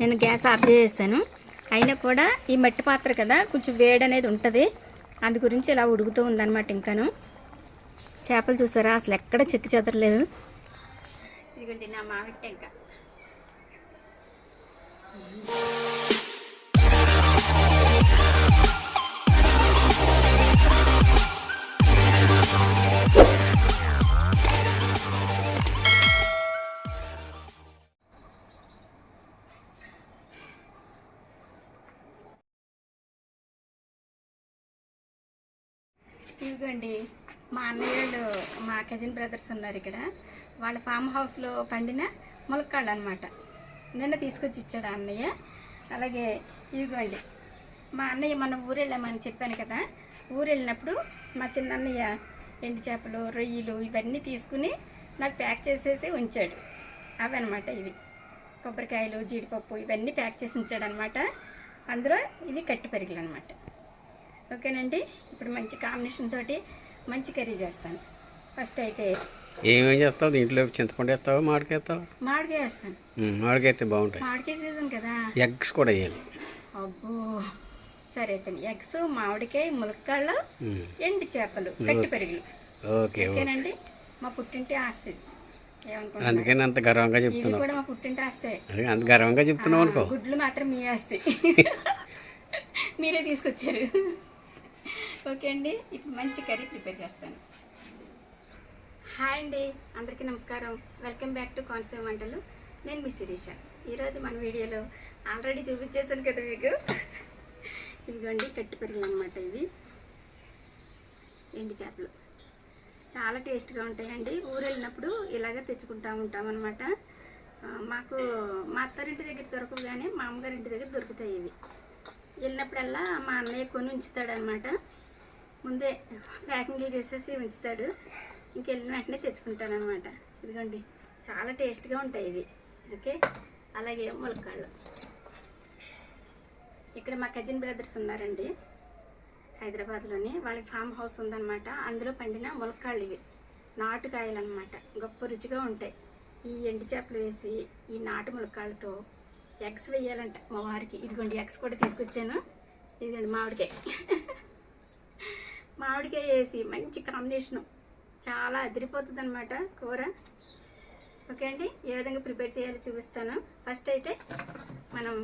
నేను gas off చేసేసాను. అయినా కూడా ఈ మట్టి పాత్ర కదా కొంచెం వేడి అనేది ఉంటుంది. అందు గురించి ఇలా ఉడుకుతూ ఉందన్నమాట ఇంకాను. చేపలు చూసారా? అసలు ఎక్కడ చెక్కి చెదరలేదు. ఇదిగోండి నా మామిడి ఇంకా. ఇదిగోండి మా అన్నయ్యలు మా కజిన్ బ్రదర్స్ ఉన్నారు ఇక్కడ. వాళ్ళ ఫామ్ హౌస్లో పండిన ములక్కాళ్ళు అనమాట నిన్న తీసుకొచ్చి ఇచ్చాడు ఆ అన్నయ్య. అలాగే ఇదిగోండి మా అన్నయ్య మన ఊరు వెళ్ళామని చెప్పాను కదా. ఊరు వెళ్ళినప్పుడు మా చిన్న అన్నయ్య ఎండు చేపలు రొయ్యలు ఇవన్నీ తీసుకుని నాకు ప్యాక్ చేసేసి ఉంచాడు. అవి అనమాట ఇవి. కొబ్బరికాయలు జీడిపప్పు ఇవన్నీ ప్యాక్ చేసి ఉంచాడు అనమాట అందులో ఇవి కట్టి పెరిగలు అనమాట ఓకేనండి? ఇప్పుడు మంచి కాంబినేషన్ తోటి మంచి కర్రీ చేస్తాను. ఫస్ట్ అయితే ఏమేం చేస్తావు? దీంట్లో చింతపండు వేస్తావా? మామిడికాయ వేస్తావా? మామిడికాయ వేస్తాను. మామిడికాయ అయితే బాగుంటాయి. మామిడికాయ సీజన్ కదా. ఎగ్స్ కూడా వేయాలి. అబ్బో. సరే అయితే ఎగ్స్ మామిడికాయ ములక్కాళ్ళు ఎండు చేపలు కట్టి పెరుగులు. Okay okay. ఓకేనండి? మా పుట్టింటి ఆస్తి. అందుకని అంత గర్వంగా చెప్తున్నావు. కూడా మా పుట్టింటి ఆస్తే. అంత గర్వంగా చెప్తున్నావు అనుకో. గుడ్లు మాత్రం మీ ఆస్తి. మీరే తీసుకొచ్చారు. ఓకే అండి. ఇప్పుడు మంచి కర్రీ ప్రిపేర్ చేస్తాను. హాయ్ అండి. అందరికీ నమస్కారం. వెల్కమ్ బ్యాక్ టు కాన్సే వంటలు. నేను మీ శిరీష. ఈరోజు మన వీడియోలో ఆల్రెడీ చూపించేశాను కదా మీకు. ఇదిగోండి కట్టి పెరుగులు అనమాట ఇవి. ఎండి చేపలు. చాలా టేస్ట్గా ఉంటాయండి. ఊరు వెళ్ళినప్పుడు ఇలాగే తెచ్చుకుంటా ఉంటాం అనమాట మాకు మా అత్తారింటి దగ్గర దొరకవు కానీ మా అమ్మగారి ఇంటి దగ్గర దొరుకుతాయి ఇవి. వెళ్ళినప్పుడల్లా మా అన్నయ్య కొని ఉంచుతాడనమాట ముందే ప్యాకింగ్లు చేసేసి ఉంచుతాడు ఇంకెళ్ళిన వెంటనే తెచ్చుకుంటానమాట ఇదిగోండి చాలా టేస్ట్గా ఉంటాయి ఇవి. ఓకే? అలాగే ములక్కాళ్ళు. ఇక్కడ మా కజిన్ బ్రదర్స్ ఉన్నారండి హైదరాబాద్లోని. వాళ్ళకి ఫామ్ హౌస్ ఉందన్నమాట. అందులో పండిన ములక్కాళ్ళు ఇవి. నాటుకాయలు అనమాట గొప్ప రుచిగా ఉంటాయి. ఈ ఎండు చేపలు వేసి ఈ నాటు ములక్కాళ్ళతో ఎగ్స్ వేయాలంట మా వారికి. ఇదిగోండి ఎగ్స్ కూడా తీసుకొచ్చాను. ఇదిగోండి మామిడికాయ మామిడికాయ వేసి మంచి కాంబినేషను చాలా అదిరిపోతుంది అనమాట కూర. ఓకే అండి ఏ విధంగా ప్రిపేర్ చేయాలో చూపిస్తాను. ఫస్ట్ అయితే మనం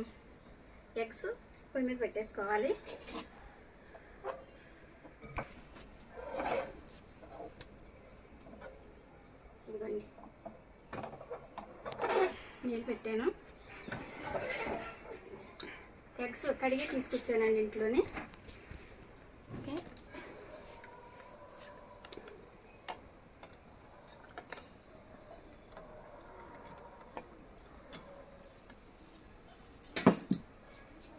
ఎగ్స్ పొయ్యి మీద పెట్టేసుకోవాలి. ఇదిగోండి. నీళ్ళు పెట్టాను. ఎగ్స్ కడిగి తీసుకొచ్చానండి ఇంట్లోనే ఓకే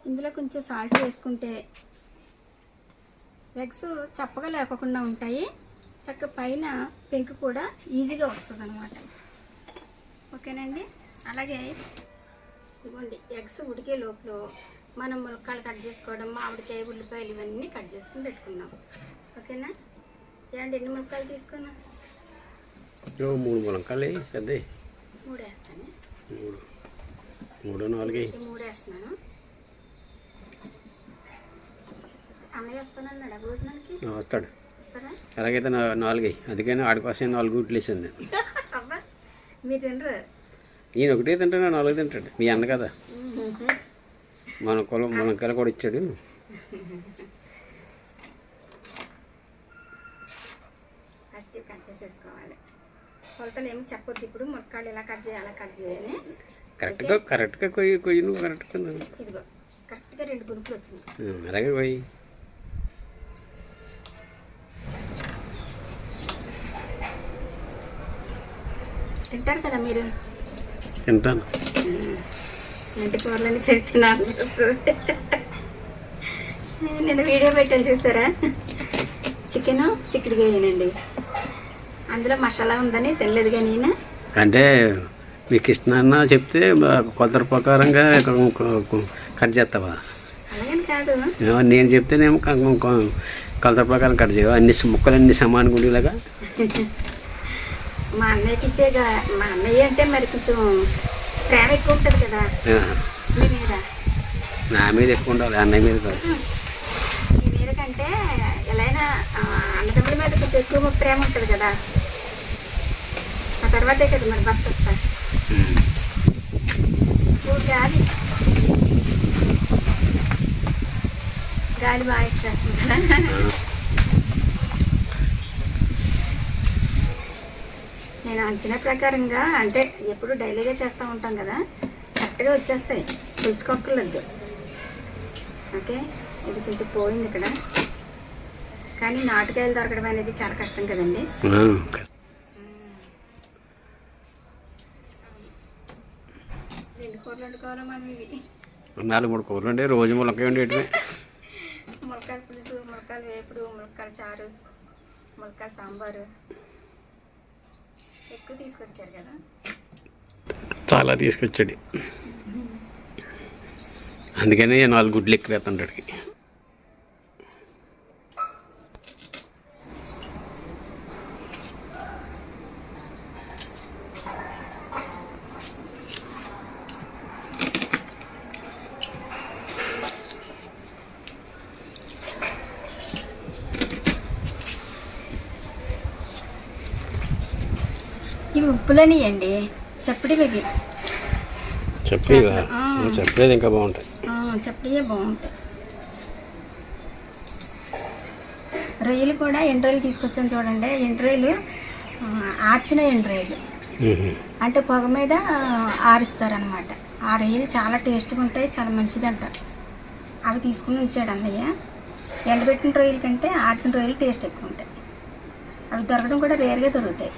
ఇందులో కొంచెం సాల్ట్ వేసుకుంటే ఎగ్స్ చప్పగా లేకుండా ఉంటాయి. చక్క పైన పెంకు కూడా ఈజీగా వస్తుంది అనమాట ఓకేనండి? అలాగే ఇవ్వండి. ఎగ్స్ ఉడికే లోపల మనం ములక్కాయలు కట్ చేసుకోవడం మామిడికాయ ఉల్లిపాయలు ఇవన్నీ కట్ చేసుకుని పెట్టుకుందాం. ఓకేనా? ఏమండి ఎన్ని ములక్కాయలు తీసుకున్నా? మూడు పెద్ద మూడు వేస్తాను? మూడు. మూడు నాలుగు మూడు వేస్తున్నాను అన్నయ్య వస్తానన్నాడా భోజనానికి వస్తాడు. ఎలాగైతే నా- నాలుగు. అందుకని ఆడి కోసం నాలుగు గుడ్లు వేసింది ఈయన ఒకటే తింటాడు నాలుగు తింటాడు. మీ అన్న కదా. మన కులం ములంకాయలు కూడా ఇచ్చాడు. ఫస్ట్ ఇవి కట్ చేసేసుకోవాలి. కొలతలు ఏమి చెప్పొద్దు ఇప్పుడు. ఇలా కట్ చేయాలి అలా కట్ చేయని కరెక్ట్గా కరెక్ట్గా కొయ్యి కొయ్యి నువ్వు కరెక్ట్గా. ఇదిగో కరెక్ట్గా రెండు వచ్చినాయి. అలాగే కొయ్యి. తింటారు కదా మీరు? తింటాను. ఇంటి కూరలని చెప్తున్నాను నేను వీడియో పెట్టాను చూసారా? చికెన్ చిక్కుడు వేయనండి అందులో మసాలా ఉందని తెలియదు కానీ అంటే మీకు ఇష్టనన్నా చెప్తే కొలత ప్రకారంగా కట్ చేస్తావా? కాదు. నేను చెప్తేనేమో కొ- కొ- కొలత ప్రకారం కట్ చేయవా అన్ని ముక్కలు అన్ని సమానంగా ఉండేలాగా? మా అన్నయ్యకి ఇచ్చేగా మా అన్నయ్య అంటే మరి కొంచెం ప్రేమ ఎక్కువ ఉంటుంది కదా. ఆ, మీకు నా మీద ఎక్కువ ఉండాలి అన్నయ్య మీద కాదు. ఈ మీద కంటే ఎలా అన్నదమ్ముల మీద కొంచెం ఎక్కువ ప్రేమ ఉంటుంది కదా. ఆ తర్వాతే కదా మరి భర్త వస్తారు గాలి. గాలి బాగా ఇచ్చేస్తుంది కదా నేను అంచనా ప్రకారంగా అంటే ఎప్పుడు డైలీగా చేస్తూ ఉంటాం కదా కరెక్ట్గా వచ్చేస్తాయి. పులుచుకోక్కర్లేదు ఓకే? ఇది కొంచెం పోయింది ఇక్కడ. కానీ నాటుకాయలు దొరకడం అనేది చాలా కష్టం కదండి. రెండు కూరలు వండుకోవాలి మనం ఇవి? నాలుగు మూడు కూరలు ఉండే రోజు ములకాయ ఉండేటివి ములక్కాయల పులుసు ములక్కాయల వేపుడు ములక్కాయల చారు ములక్కాయల సాంబారు. ఎక్కువ తీసుకొచ్చారు కదా. చాలా తీసుకొచ్చాడు. అందుకనే నాలుగు గుడ్లు ఎక్కువ వేస్తుంటాడికి ఇవి ఉప్పులని అండి చప్పడివి చెప్పేవా? చెప్పేది ఇంకా బాగుంటుంది ఆ, చప్పడియే బాగుంటాయి. రొయ్యలు కూడా ఎండ్రాయిలు తీసుకొచ్చాను చూడండి. ఎండ్రాయిలు ఆర్చిన ఎండ్రాయిలు. అంటే పొగ మీద ఆరుస్తారనమాట ఆ రొయ్యలు చాలా టేస్ట్గా ఉంటాయి చాలా మంచిదంట. అవి తీసుకుని ఉంచాడు అన్నయ్య. ఎండబెట్టిన రొయ్యల కంటే ఆర్చిన రొయ్యలు టేస్ట్ ఎక్కువ ఉంటాయి. అవి దొరకడం కూడా రేర్గా దొరుకుతాయి.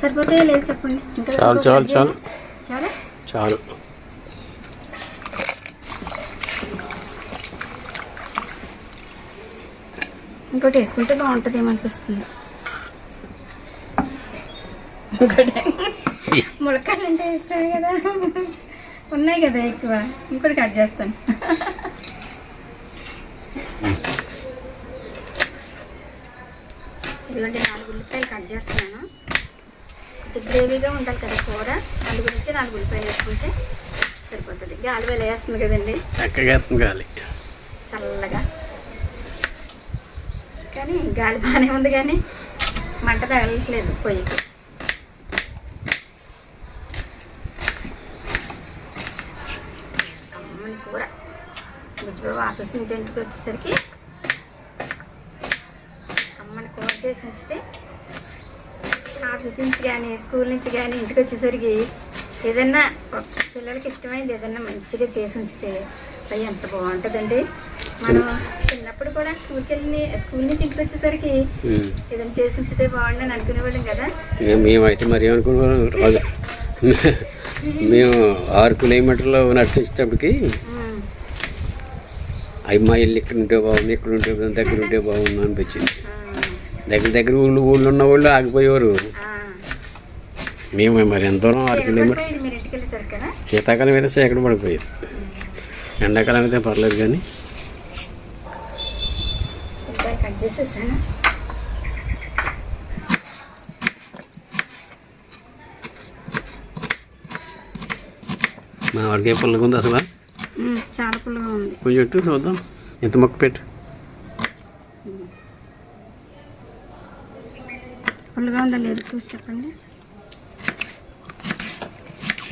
సరిపోతాయో లేదు చెప్పండి? ఇంకా చాలు, చాలు, చాలు. చాలా. చాలు. ఇంకోటి వేసుకుంటే బాగుంటుంది ఏమనిపిస్తుంది? ఇంకోటి. అంటే ఇష్టమే కదా. ఉన్నాయి కదా ఎక్కువ. ఇంకోటి కట్ చేస్తాను. ఇదిగోండి నాలుగు ఉల్లిపాయలు కట్ చేస్తున్నాను. కొంచెం గ్రేవీగా ఉండాలి కదా కూర. అందు గురించి నాలుగు ఉల్లిపాయలు వేసుకుంటే సరిపోతుంది. గాలి వేలు వేస్తుంది కదండి. చక్కగా గాలి చల్లగా. కానీ గాలి బాగానే ఉంది కానీ మంట తగలట్లేదు పొయ్యికి. అమ్మని కూర. బుజ్జిబాబు ఆఫీస్ నుంచి ఇంటికి వచ్చేసరికి అమ్మని కూర చేసి ఉంచితే ఆఫీస్ నుంచి కానీ స్కూల్ నుంచి కానీ ఇంటికి వచ్చేసరికి ఏదన్నా పిల్లలకి ఇష్టమైనది ఏదన్నా మంచిగా చేసి ఉంచితే అవి ఎంత బాగుంటుందండి. మనం చిన్నప్పుడు కూడా స్కూల్కి వెళ్ళి స్కూల్ నుంచి ఇంటికి వచ్చేసరికి. ఏదైనా చేసి ఉంచితే బాగుండని అనుకునేవాళ్ళం కదా. మేమైతే మరి ఏమనుకున్నాం రోజు మేము ఆరు కిలోమీటర్లు నడిచేటప్పటికి అవి మా ఇల్లు ఇక్కడ ఉంటే బాగుంది ఇక్కడ ఉంటే దగ్గర ఉంటే బాగుంది అనిపించింది. దగ్గర దగ్గర ఊళ్ళు ఊళ్ళు ఉన్న వాళ్ళు ఆగిపోయేవారు. మేము మరి ఎంత దూరం ఆరు కిలోమీటర్ శీతాకాలం అయితే చీకటి పడిపోయేది. ఎండాకాలం అయితే పర్లేదు కానీ. మా వాడికి పుల్లగా ఉంది అసలు. చాలా పుల్లగా ఉంది. కొంచెం చూద్దాం. ఎంత మొక్క పెట్టు. పుల్లగా ఉందా లేదు చూసి చెప్పండి.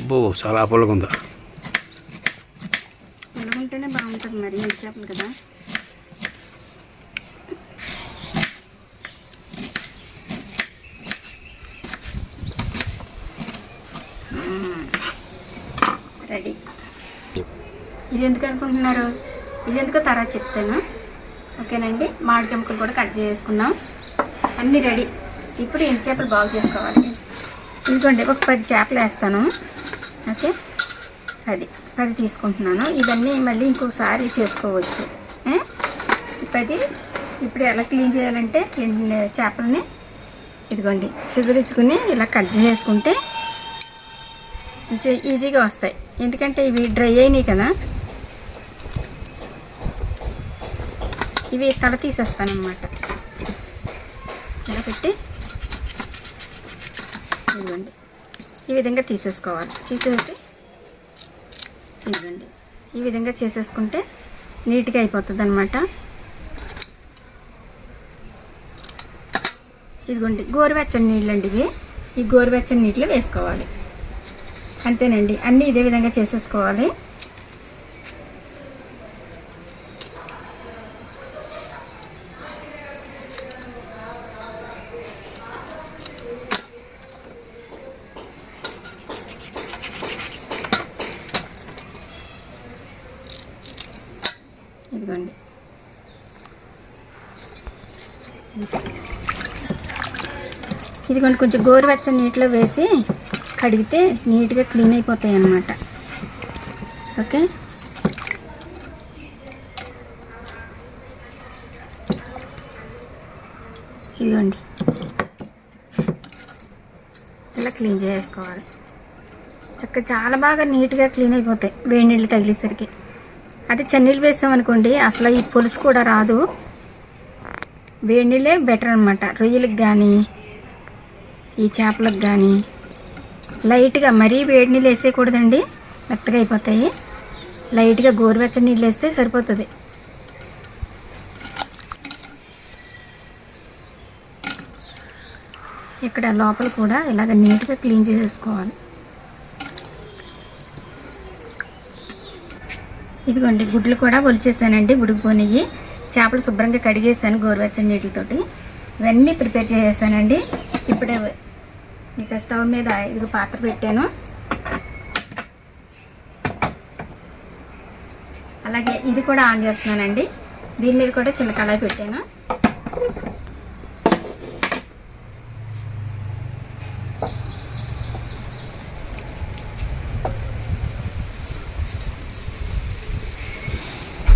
అబ్బో చాలా పుల్లగా ఉందా? బాగుంటుంది మరి ఎండు చేపలు కదా. రెడీ. ఇది ఎందుకు అనుకుంటున్నారు? ఇది ఎందుకో తర్వాత చెప్తాను. ఓకేనండి? మామిడి ముక్కలు కూడా కట్ చేసుకున్నాం. అన్నీ రెడీ. ఇప్పుడు ఎండు చేపలు బాగు చేసుకోవాలి? ఇదిగోండి ఒక పది చేపలు వేస్తాను. ఓకే? పది పది తీసుకుంటున్నాను. ఇవన్నీ మళ్ళీ ఇంకోసారి చేసుకోవచ్చు. పది ఇప్పుడు ఎలా క్లీన్ చేయాలంటే రెండు చేపలని ఇదిగోండి సిజర్ ఇచ్చుకుని ఇలా కట్ చేసుకుంటే ఈజీగా వస్తాయి. ఎందుకంటే ఇవి డ్రై అయినాయి కదా. ఇవి తల తీసేస్తానమాట ఇలా పెట్టి ఇదిగోండి ఈ విధంగా తీసేసుకోవాలి. తీసేసి ఇదిగోండి ఈ విధంగా చేసేసుకుంటే నీట్గా అయిపోతుంది అనమాట ఇదిగోండి గోరువెచ్చని నీళ్ళండి ఇవి. ఈ గోరువెచ్చని నీటిలో వేసుకోవాలి. అంతేనండి అన్నీ ఇదే విధంగా చేసేసుకోవాలి ఇదిగోండి ఇదిగోండి కొంచెం గోరువెచ్చని నీటిలో వేసి కడిగితే నీట్గా క్లీన్ అయిపోతాయి అన్నమాట. ఓకే? ఇదిగోండి. ఇలా క్లీన్ చేసుకోవాలి. చక్కగా చాలా బాగా నీట్గా క్లీన్ అయిపోతాయి వేడి నీళ్ళు తగిలేసరికి. అదే చెన్నీళ్ళు వేసామనుకోండి అసలు ఈ పులుసు కూడా రాదు. వేడి నీళ్ళే బెటర్ అనమాట రొయ్యలకు కానీ ఈ చేపలకు కానీ లైట్గా మరీ వేడి నీళ్ళు వేసేయకూడదండి. మెత్తగా అయిపోతాయి. లైట్గా గోరువెచ్చని నీళ్ళు వేస్తే సరిపోతుంది. ఇక్కడ లోపల కూడా ఇలాగ నీట్గా క్లీన్ చేసేసుకోవాలి. ఇదిగోండి గుడ్లు కూడా ఒలిచేసానండి. ఉడికిపోయినాయి చేపలు శుభ్రంగా కడిగేసాను గోరువెచ్చని నీటితోటి ఇవన్నీ ప్రిపేర్ చేసేసానండి. ఇప్పుడే ఇక స్టవ్ మీద ఇది పాత్ర పెట్టాను. అలాగే ఇది కూడా ఆన్ చేస్తున్నానండి. దీని మీద కూడా చిన్న కళాయి పెట్టాను.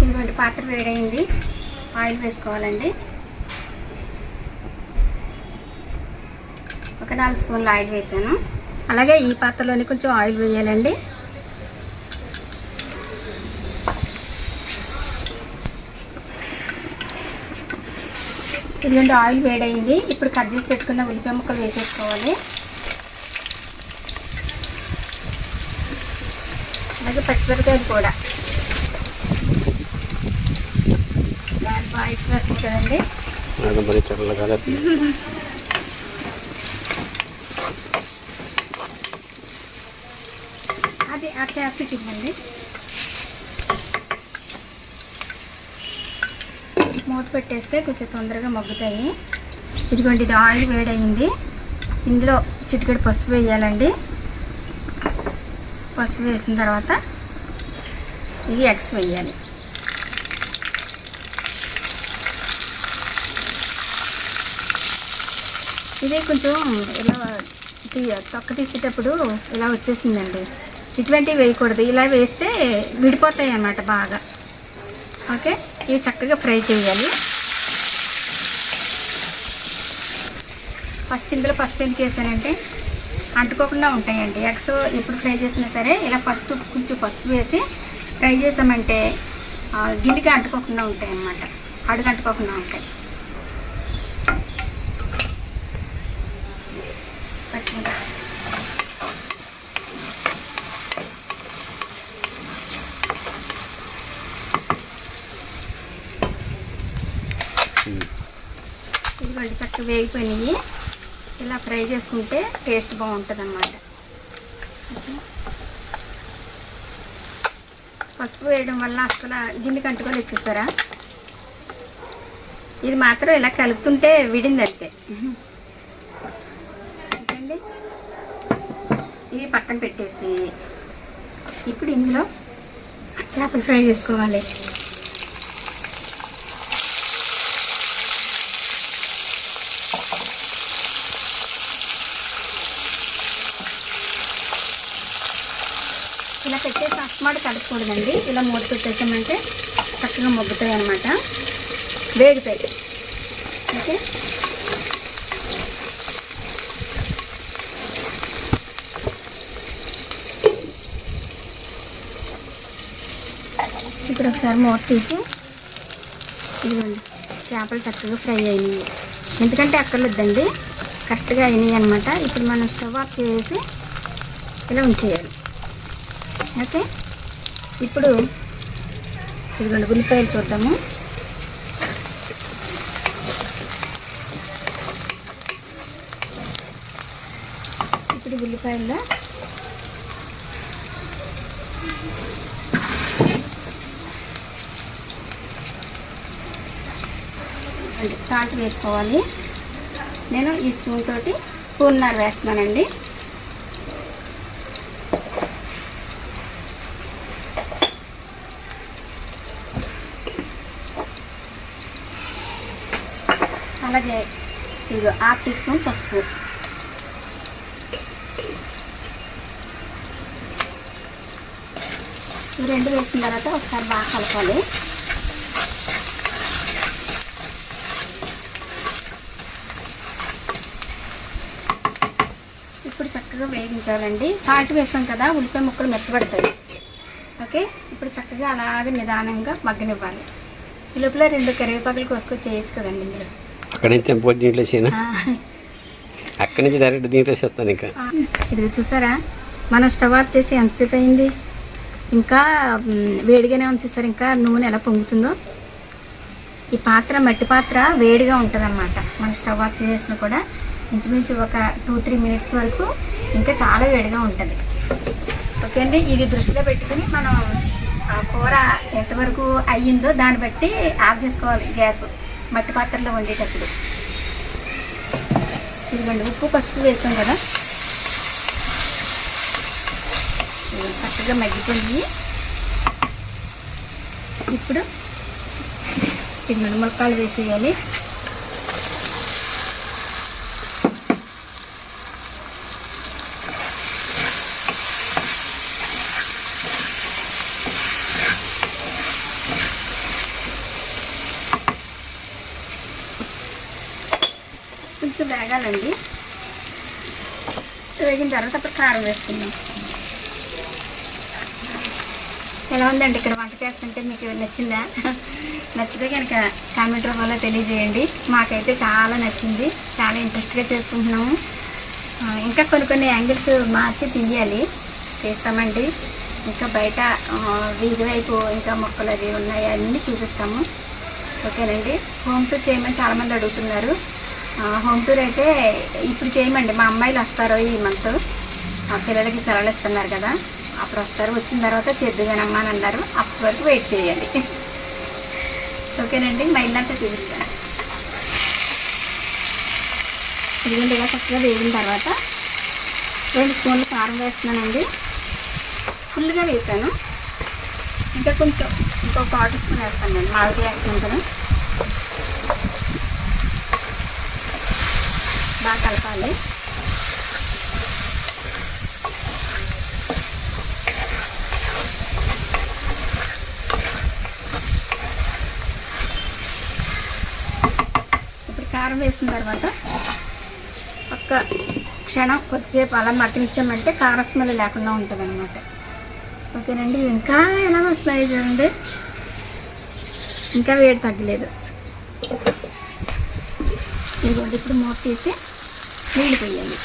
ఇదిగోండి పాత్ర వేడైంది. ఆయిల్ వేసుకోవాలండి. ఒక నాలుగు స్పూన్లు ఆయిల్ వేసాను. అలాగే ఈ పాత్రలోని కొంచెం ఆయిల్ వేయాలండి. ఇదిగోండి ఆయిల్ వేడైంది. ఇప్పుడు కట్ చేసి పెట్టుకున్న ఉల్లిపాయ ముక్కలు వేసేసుకోవాలి. అలాగే పచ్చిమిరపకాయలు కూడా. దాని బాగా వేస్తుంది కదండి అది మరి చల్లగా అది ఆ క్యాప్ట్ ఇవ్వండి. మూత పెట్టేస్తే కొంచెం తొందరగా మగ్గుతాయి. ఇదిగోండి ఇది ఆయిల్ వేడయింది. ఇందులో చిటికెడు పసుపు వేయాలండి. పసుపు వేసిన తర్వాత ఇది ఎగ్స్ వేయాలి. ఇది కొంచెం ఇలా తీ- తొక్క తీసేటప్పుడు ఇలా వచ్చేసిందండి. ఇటువంటివి వేయకూడదు. ఇలా వేస్తే విడిపోతాయి అన్నమాట బాగా. ఓకే? ఇవి చక్కగా ఫ్రై చేయాలి. ఫస్ట్ ఇందులో పసుపు ఎందుకు వేసానంటే అంటుకోకుండా ఉంటాయండి. ఎగ్స్ ఎప్పుడు ఫ్రై చేసినా సరే ఇలా ఫస్ట్ కొంచెం పసుపు వేసి ఫ్రై చేసామంటే గిన్నెకి అంటుకోకుండా ఉంటాయి అన్నమాట అడుగు అంటుకోకుండా ఉంటాయి పచ్చిమిరపకాయ. ఇదిగోండి చక్కగా వేగిపోయినాయి ఇలా ఫ్రై చేసుకుంటే టేస్ట్ బాగుంటుంది అన్నమాట పసుపు వేయడం వల్ల అసలు గిన్నె కంటుకొని ఇచ్చేస్తారా? ఇది మాత్రం ఇలా కలుపుతుంటే విడింది అంతే. అండి ఇవి పక్కన పెట్టేసి. ఇప్పుడు ఇందులో చేపలు ఫ్రై చేసుకోవాలి ఇలా మాట కలపకూడదండి. ఇలా మూత పెట్టేసామంటే చక్కగా మొగ్గుతాయి అన్నమాట. వేగుతాయి ఓకే? ఇప్పుడు ఒకసారి మూత తీసి ఇదిగోండి చేపలు చక్కగా ఫ్రై అయినాయి. ఎందుకంటే అక్కర్లేదండి. కరెక్ట్గా అయినాయి అనమాట ఇప్పుడు మనం స్టవ్ ఆఫ్ చేసి ఇలా ఉంచేయాలి. ఓకే? ఇప్పుడు ఇదిగోండి ఉల్లిపాయలు చూద్దాము. ఇప్పుడు ఉల్లిపాయల్లో సాల్ట్ వేసుకోవాలి. నేను ఈ స్పూన్ తోటి స్పూన్నర వేస్తున్నానండి అలాగే ఇది హాఫ్ టీ స్పూన్ పసుపు ఈ రెండు వేసిన తర్వాత ఒకసారి బాగా కలపాలి. ఇప్పుడు చక్కగా వేగించాలండి. సాల్ట్ వేసాం కదా ఉల్లిపాయ ముక్కలు మెత్తబడతాయి. ఓకే? ఇప్పుడు చక్కగా అలాగే నిదానంగా మగ్గనివ్వాలి. ఈ లోపల రెండు కరివేపాకులు కోసుకొచ్చి చేయొచ్చు కదండి ఇందులో. అక్కడి నుంచి తెంపుకొని దీంట్లో అక్కడి నుంచి డైరెక్ట్ దీంట్లో వేసేస్తాను ఇంకా. ఇది చూసారా? మనం స్టవ్ ఆఫ్ చేసి ఎంతసేపు అయింది? ఇంకా వేడిగానే ఉంది చూసారు? ఇంకా నూనె ఎలా పొంగుతుందో? ఈ పాత్ర మట్టి పాత్ర వేడిగా ఉంటుంది అనమాట మనం స్టవ్ ఆఫ్ చేసిన కూడా ఇంచుమించు ఒక టూ త్రీ మినిట్స్ వరకు ఇంకా చాలా వేడిగా ఉంటుంది. ఓకే అండి? ఇది దృష్టిలో పెట్టుకుని మనం ఆ కూర ఎంతవరకు అయ్యిందో దాన్ని బట్టి ఆఫ్ చేసుకోవాలి గ్యాస్. మట్టి పాత్రలో వండేటప్పుడు. ఇదిగోండి ఉప్పు పసుపు వేస్తాం కదా. చక్కగా మగ్గిపోయి ఇప్పుడు ఇది వేసేయాలి. కొంచెం వేగాలండి. వేగిన తర్వాత అప్పుడు కారం వేసుకుందాం. ఎలా ఉందండి ఇక్కడ వంట చేస్తుంటే మీకు నచ్చిందా? నచ్చితే కనుక కామెంట్ రూపంలో తెలియజేయండి. మాకైతే చాలా నచ్చింది. చాలా ఇంట్రెస్ట్గా చేసుకుంటున్నాము. ఇంకా కొన్ని కొన్ని యాంగిల్స్ మార్చి తీయాలి. చేస్తామండి. ఇంకా బయట వీధి వైపు ఇంకా మొక్కలు అవి ఉన్నాయి అన్నీ చూపిస్తాము. ఓకేనండి. హోమ్ టూర్ చేయమని చాలామంది అడుగుతున్నారు. హోమ్ టూర్ అయితే ఇప్పుడు చేయమండి. మా అమ్మాయిలు వస్తారు ఈ మంత్. ఆ పిల్లలకి సెలవులు ఇస్తున్నారు కదా. అప్పుడు వస్తారు. వచ్చిన తర్వాత చేద్దుగానమ్మా అని అన్నారు. అప్పటి వరకు వెయిట్ చేయండి ఓకేనండి. మా ఇల్లంతా చూపిస్తాను ఇదిగోండి ఇలా చక్కగా వేగిన తర్వాత రెండు స్పూన్లు కారం వేస్తున్నానండి. ఫుల్గా వేసాను. ఇంకా కొంచెం ఇంకో ఆర్డర్ స్పూన్ వేస్తాను నేను. మామిడి వేస్తాను కదా. బాగా కలపాలి. ఇప్పుడు కారం వేసిన తర్వాత ఒక్క క్షణం కొద్దిసేపు అలా మగ్గనిచ్చామంటే కారం స్మెల్ లేకుండా ఉంటుంది అనమాట ఓకేనండి? ఇంకా ఎలా వస్తాయి చూడండి. ఇంకా వేడి తగ్గలేదు. ఇదిగోండి ఇప్పుడు మూత తీసి నీళ్ళు పోయాలి.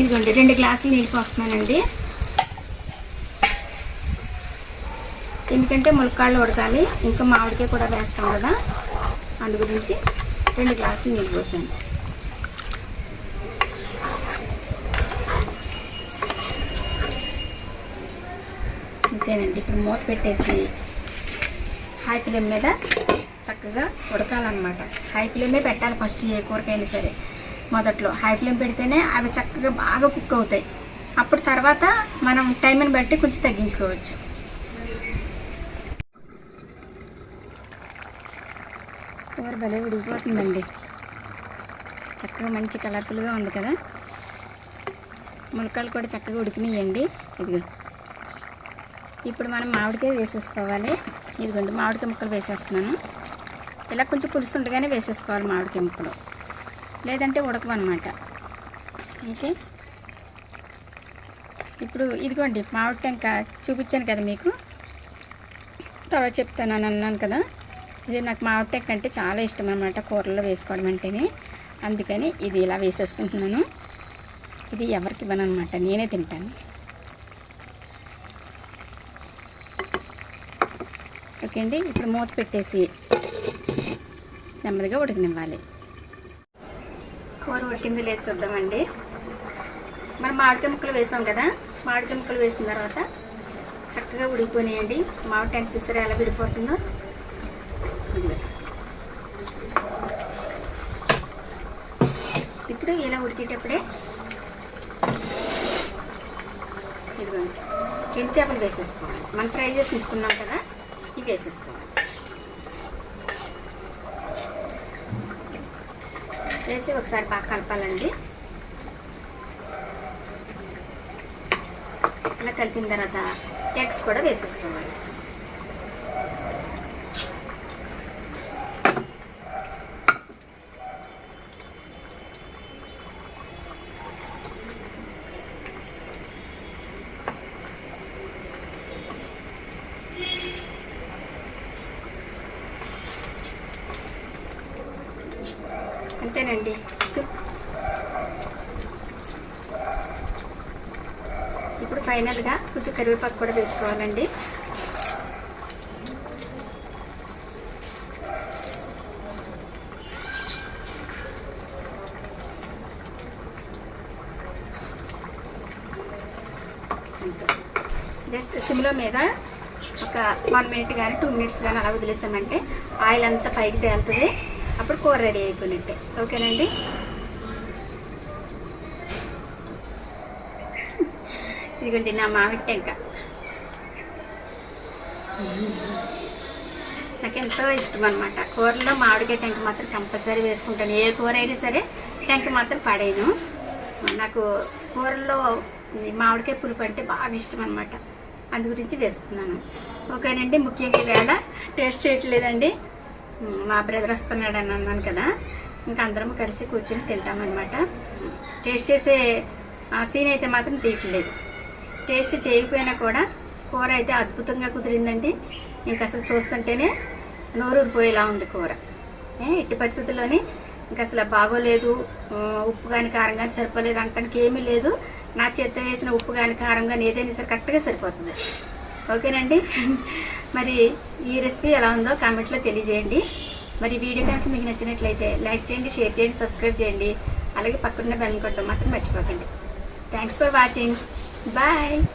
ఇదిగోండి రెండు గ్లాసులు నీళ్ళు పోస్తున్నానండి. ఎందుకంటే ములక్కాళ్ళు ఉడకాలి ఇంకా మామిడికాయ కూడా వేస్తాం కదా అందు గురించి రెండు గ్లాసులు నీళ్ళు పోసాను. అంతేనండి ఇప్పుడు మూత పెట్టేసి హై ఫ్లేమ్ మీద చక్కగా ఉడకాలన్నమాట. హై ఫ్లేమే పెట్టాలి ఫస్ట్ ఏ కూరకైనా సరే. మొదట్లో హై ఫ్లేమ్ పెడితేనే అవి చక్కగా బాగా కుక్ అవుతాయి. అప్పుడు తర్వాత మనం టైంని బట్టి కొంచెం తగ్గించుకోవచ్చు. కూర భలే ఉడికిపోతుందండి చక్కగా మంచి కలర్ఫుల్గా ఉంది కదా. ములక్కాయలు కూడా చక్కగా ఉడికినాయండి. ఇదిగో. ఇప్పుడు మనం మామిడికాయ వేసేసుకోవాలి. ఇదిగోండి మామిడికాయ ముక్కలు వేసేస్తున్నాను. ఇలా కొంచెం పులుసు ఉండగానే వేసేసుకోవాలి మామిడికాయ ముక్కలు. లేదంటే ఉడకవన్నమాట. ఓకే. ఇప్పుడు ఇదిగోండి మామిడి టెంక చూపించాను కదా మీకు. తర్వాత చెప్తాను అని అన్నాను కదా. ఇది నాకు మామిడి టెంక అంటే చాలా ఇష్టం అనమాట కూరల్లో వేసుకోవడం అంటేనే. అందుకని ఇది ఇలా వేసేసుకుంటున్నాను. ఇది ఎవరికి ఇవ్వను అనమాట నేనే తింటాను. ఓకే అండి ఇప్పుడు మూత పెట్టేసి నెమ్మదిగా ఉడకనివ్వాలి. కూర ఉడికింది లేదు చూద్దామండి. మనం మామిడికాయ ముక్కలు వేసాం కదా మామిడికాయ ముక్కలు వేసిన తర్వాత చక్కగా ఉడికిపోయినాయండి మామిడి టెంక్ చూసారా ఎలా విడిపోతుందో? ఇప్పుడు ఇలా ఉడికేటప్పుడే ఇదిగోండి ఎండు చేపలు వేసేసుకోవాలి. మనం ఫ్రై చేసి ఉంచుకున్నాం కదా ఇవి వేసేసుకోవాలి వేసి ఒకసారి బాగా కలపాలండి. అలా కలిపిన తర్వాత ఎగ్స్ కూడా వేసేసుకోవాలి అంతేనండి సు- ఇప్పుడు ఫైనల్గా కొంచెం కరివేపాకు కూడా వేసుకోవాలండి. జస్ట్ సిమ్లో మీద ఒక వన్ మినిట్ కానీ టూ మినిట్స్ కానీ అలా వదిలేసామంటే ఆయిల్ అంతా పైకి తేలుతుంది. అప్పుడు కూర రెడీ అయిపోయినట్టే. ఓకేనండి? ఇదిగోండి నా మామిడి టెంక నాకు ఎంతో ఇష్టం అనమాట కూరలో మామిడికాయ టెంక మాత్రం కంపల్సరీ వేసుకుంటాను. ఏ కూర అయినా సరే టెంక మాత్రం పడేయను. నాకు కూరల్లో మామిడికాయ పులుపు అంటే బాగా ఇష్టం అనమాట అందు గురించి వేస్తున్నాను. ఓకేనండి ముఖ్యంగా ఈవేళ టేస్ట్ చేయట్లేదండి. మా బ్రదర్ వస్తున్నాడు అని అన్నాను కదా. ఇంకా అందరం కలిసి కూర్చొని తింటామన్నమాట. టేస్ట్ చేసే సీన్ అయితే మాత్రం తీయట్లేదు. టేస్ట్ చేయకపోయినా కూడా కూర అయితే అద్భుతంగా కుదిరిందండి. ఇంకా అసలు చూస్తుంటేనే నోరూరిపోయేలా ఉంది కూర. ఏ, ఎట్టి పరిస్థితుల్లోని ఇంకా అసలు బాగోలేదు. ఉప్పు కానీ కారం కానీ సరిపోలేదు అంటానికి ఏమీ లేదు. నా చేత వేసిన ఉప్పు కానీ కారం కానీ ఏదైనా సరే కరెక్ట్గా సరిపోతుంది. ఓకేనండి? మరి ఈ రెసిపీ ఎలా ఉందో కామెంట్లో తెలియజేయండి. మరి వీడియో కనుక మీకు నచ్చినట్లయితే లైక్ చేయండి షేర్ చేయండి సబ్స్క్రైబ్ చేయండి. అలాగే పక్కన బెల్ కొట్టడం మాత్రం మర్చిపోకండి. Thanks for watching. Bye.